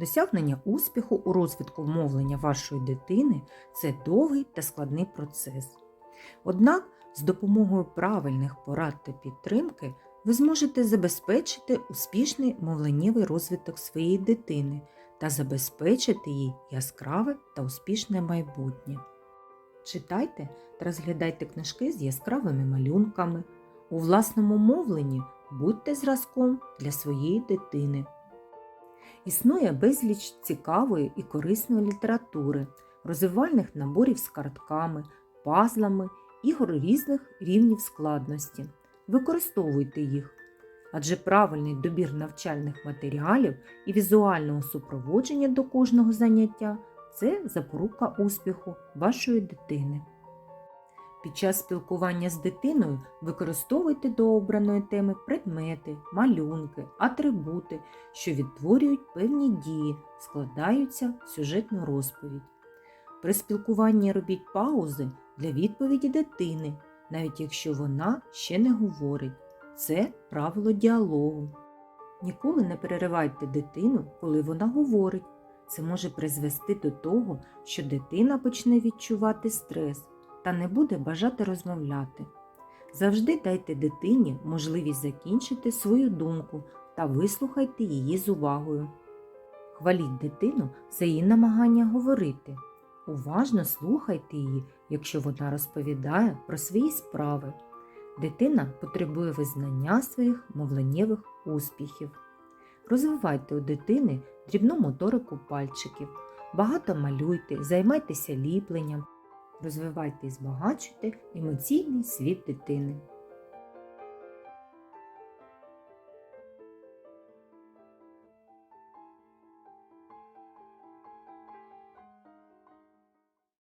Досягнення успіху у розвитку мовлення вашої дитини це довгий та складний процес. Однак з допомогою правильних порад та підтримки ви зможете забезпечити успішний мовленнєвий розвиток своєї дитини та забезпечити їй яскраве та успішне майбутнє. Читайте та розглядайте книжки з яскравими малюнками. У власному мовленні будьте зразком для своєї дитини. Існує безліч цікавої і корисної літератури, розвивальних наборів з картками, пазлами, ігор різних рівнів складності. Використовуйте їх, адже правильний добір навчальних матеріалів і візуального супроводження до кожного заняття це запорука успіху вашої дитини. Під час спілкування з дитиною використовуйте до обраної теми предмети, малюнки, атрибути, що відтворюють певні дії, складаються в сюжетну розповідь. При спілкуванні робіть паузи для відповіді дитини, навіть якщо вона ще не говорить. Це правило діалогу. Ніколи не переривайте дитину, коли вона говорить. Це може призвести до того, що дитина почне відчувати стрес та не буде бажати розмовляти. Завжди дайте дитині можливість закінчити свою думку та вислухайте її з увагою. Хваліть дитину за її намагання говорити. Уважно слухайте її, якщо вона розповідає про свої справи. Дитина потребує визнання своїх мовленнєвих успіхів. Розвивайте у дитини дрібну моторику пальчиків, багато малюйте, займайтеся ліпленням, розвивайте і збагачуйте емоційний світ дитини.